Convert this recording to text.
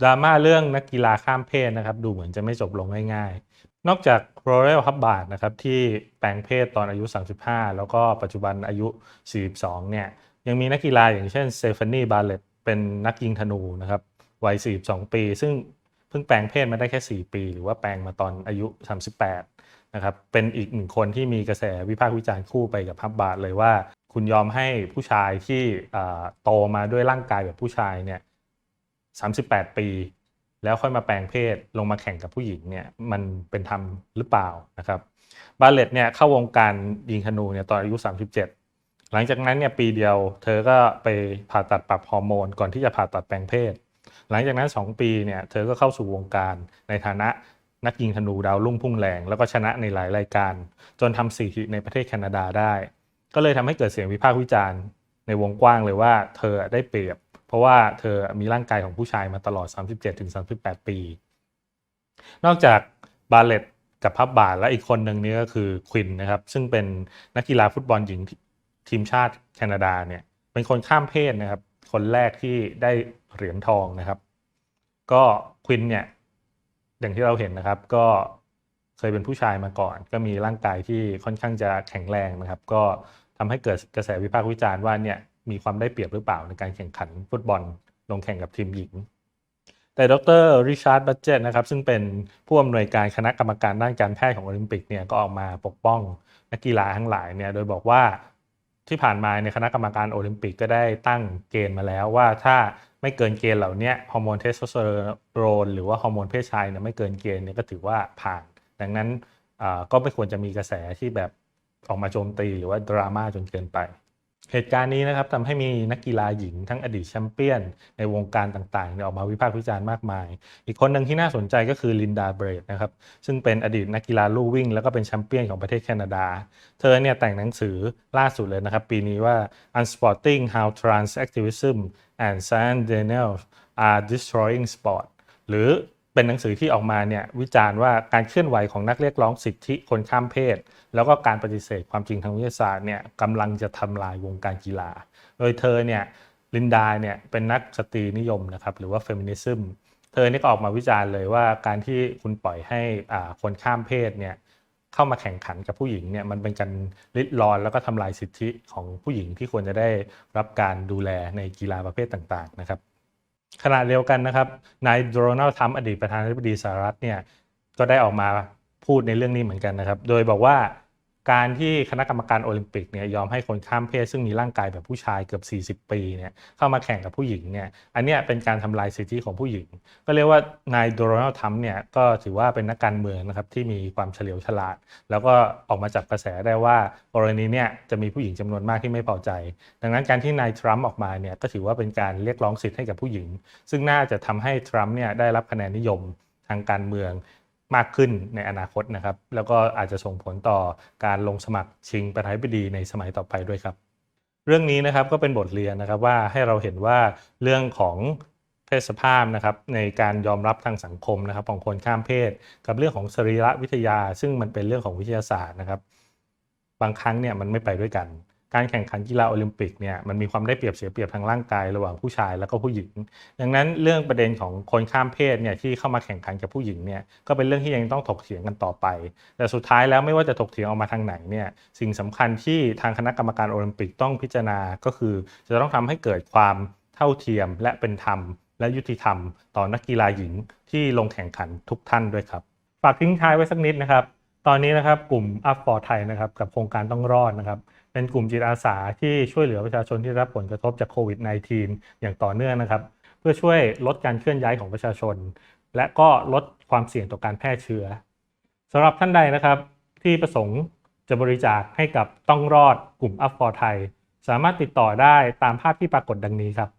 ดราม่าเรื่องนักกีฬาข้ามเพศนะครับ ดูเหมือนจะไม่จบลงง่ายๆ นอกจากโรเรลฮับบาร์ดนะครับที่แปลงเพศตอนอายุ 35 แล้วก็ปัจจุบันอายุ 42 เนี่ยยังมีนักกีฬาอย่างเช่นเซฟานีบาเลตเป็นนักยิงธนูนะครับวัย 42 ปี ซึ่งเพิ่งแปลงเพศมาได้แค่ 4 ปี หรือว่าแปลงมาตอนอายุ 38 นะครับ เป็นอีกหนึ่งคนที่มีกระแสวิพากษ์วิจารณ์คู่ไปกับฮับบาร์ดเลยว่า คุณยอมให้ผู้ชายที่โตมาด้วยร่างกายแบบผู้ชายเนี่ย 38 ปี แล้วค่อยมาแปลงเพศลงมาแข่งกับผู้หญิงเนี่ยมันเป็นธรรมหรือเปล่านะครับบาเลตเนี่ยเข้าวงการยิงธนูเนี่ยตอนอายุ 37 หลังจากนั้นเนี่ยปีเดียว เธอก็ไปผ่าตัดปรับฮอร์โมนก่อนที่จะผ่าตัดแปลงเพศ หลังจากนั้น 2 ปีเนี่ยเธอก็เข้าสู่วงการในฐานะนักยิงธนูดาวรุ่งพุ่งแรงแล้วก็ชนะในหลายรายการ จนทำสถิติในประเทศแคนาดาได้ ก็เลยทำให้เกิดเสียงวิพากษ์วิจารณ์ในวงกว้างเลยว่าเธอได้เปรียบ เพราะว่าเธอมีร่างกายของผู้ชายมาตลอด 37-38 ปี นอกจากบาเลตกับพับบาทและอีกคนหนึ่งนี่ก็คือควินนะครับ ซึ่งเป็นนักกีฬาฟุตบอลหญิงทีมชาติแคนาดาเนี่ย เป็นคนข้ามเพศนะครับ คนแรกที่ได้เหรียญทองนะครับ ก็ควินเนี่ย อย่างที่เราเห็นนะครับ ก็เคยเป็นผู้ชายมาก่อน ก็มีร่างกายที่ค่อนข้างจะแข็งแรงนะครับ ก็ทำให้เกิดกระแสวิพากษ์วิจารณ์ว่าเนี่ย มีความได้เปรียบหรือเปล่าในการแข่งขันฟุตบอลลงแข่งกับทีมหญิง แต่ดรริชาร์ดบัตเจตนะครับซึ่งเป็นผู้อำนวยการคณะกรรมการด้านการแพทย์ของโอลิมปิกเนี่ยก็ออกมาปกป้องนักกีฬาทั้งหลายเนี่ยโดยบอกว่าที่ผ่านมาในคณะกรรมการโอลิมปิกก็ได้ตั้งเกณฑ์มาแล้วว่าถ้าไม่เกินเกณฑ์เหล่านี้ฮอร์โมนเทสโทสเตอโรนหรือว่าฮอร์โมนเพศชายเนี่ยไม่เกินเกณฑ์เนี่ยก็ถือว่าผ่าน ดังนั้นก็ไม่ควรจะมีกระแสที่แบบออกมาโจมตีหรือว่าดราม่าจนเกินไป เหตุการณ์นี้นะครับทำให้มีนักกีฬาหญิงทั้งอดีตแชมเปี้ยน ในวงการต่างๆออกมาวิพากษ์วิจารณ์มากมาย อีกคนหนึ่งที่น่าสนใจก็คือลินดาเบรดนะครับซึ่งเป็นอดีตนักกีฬาลู่วิ่ง แล้วก็เป็นแชมเปี้ยนของประเทศแคนาดา เธอเนี่ยแต่งหนังสือล่าสุดเลยนะครับ ปีนี้ว่า Unsporting How Trans Activism and Science Denial Are Destroying Sport หรือ เป็นหนังสือที่ออกมาเนี่ยวิจารณ์ว่าการเคลื่อนไหวของนักเรียกร้องสิทธิคนข้ามเพศ แล้วก็การปฏิเสธความจริงทางวิทยาศาสตร์เนี่ยกำลังจะทำลายวงการกีฬา โดยเธอเนี่ยลินดาเนี่ยเป็นนักสตรีนิยมนะครับหรือว่าเฟมินิซึมเธอนี่ก็ออกมาวิจารณ์เลยว่าการที่คุณปล่อยให้คนข้ามเพศเนี่ยเข้ามาแข่งขันกับผู้หญิงเนี่ยมันเป็นการลิดรอนแล้วก็ทำลายสิทธิของผู้หญิงที่ควรจะได้รับการดูแลในกีฬาประเภทต่างๆนะครับ ขณะเดียวกันนะครับนายโดนัลด์ทรัมป์อดีตประธานาธิบดีสหรัฐเนี่ยก็ได้ออกมาพูดในเรื่องนี้เหมือนกันนะครับ โดยบอกว่า การที่คณะกรรมการโอลิมปิกเนี่ยยอมให้คนข้ามเพศซึ่งมีร่างกายแบบผู้ชายเกือบ 40 ปีเนี่ยเข้ามาแข่งกับผู้หญิงเนี่ยอันนี้เป็นการทำลายสิทธิของผู้หญิง ก็เรียกว่านายโดนัลด์ทรัมป์เนี่ยก็ถือว่าเป็นนักการเมืองนะครับที่มีความเฉลียวฉลาด แล้วก็ออกมาจับกระแสได้ว่ากรณีเนี่ยจะมีผู้หญิงจำนวนมากที่ไม่พอใจ ดังนั้นการที่นายทรัมป์ออกมาเนี่ยก็ถือว่าเป็นการเรียกร้องสิทธิ์ให้กับผู้หญิง ซึ่งน่าจะทำให้ทรัมป์เนี่ยได้รับคะแนนนิยมทางการเมือง มากขึ้นในอนาคตนะครับ แล้วก็อาจจะส่งผลต่อการลงสมัครชิงประธานาธิบดีในสมัยต่อไปด้วยครับ เรื่องนี้นะครับก็เป็นบทเรียนนะครับว่าให้เราเห็นว่าเรื่องของเพศสภาพนะครับในการยอมรับทางสังคมนะครับของคนข้ามเพศ กับเรื่องของสรีระวิทยา ซึ่งมันเป็นเรื่องของวิทยาศาสตร์นะครับ บางครั้งเนี่ยมันไม่ไปด้วยกัน การแข่งขันกีฬาโอลิมปิกเนี่ยมันมีความได้เปรียบเสียเปรียบทางร่างกายระหว่างผู้ชายแล้วก็ผู้หญิง ดังนั้นเรื่องประเด็นของคนข้ามเพศเนี่ยที่เข้ามาแข่งขันกับผู้หญิงเนี่ยก็เป็นเรื่องที่ยังต้องถกเถียงกันต่อไป แต่สุดท้ายแล้วไม่ว่าจะถกเถียงออกมาทางไหนเนี่ยสิ่งสำคัญที่ทางคณะกรรมการโอลิมปิกต้องพิจารณาก็คือ จะต้องทำให้เกิดความเท่าเทียมและเป็นธรรม และยุติธรรม ต่อนักกีฬาหญิงที่ลงแข่งขันทุกท่านด้วยครับฝากทิ้งท้ายไว้สักนิดนะครับ ตอนนี้นะครับกลุ่มอัพฟอร์ไทยนะครับกับโครงการต้องรอดนะครับ เป็นกลุ่มจิตอาสาที่ช่วยเหลือประชาชนที่รับผลกระทบจากโควิด -19 อย่างต่อเนื่องนะครับ เพื่อช่วยลดการเคลื่อนย้ายของประชาชน และก็ลดความเสี่ยงต่อการแพร่เชื้อสำหรับท่านใดนะครับที่ประสงค์จะบริจาคให้กับต้องรอดกลุ่มอัฟฟอร์ไทย สามารถติดต่อได้ตามภาพที่ปรากฏดังนี้ครับ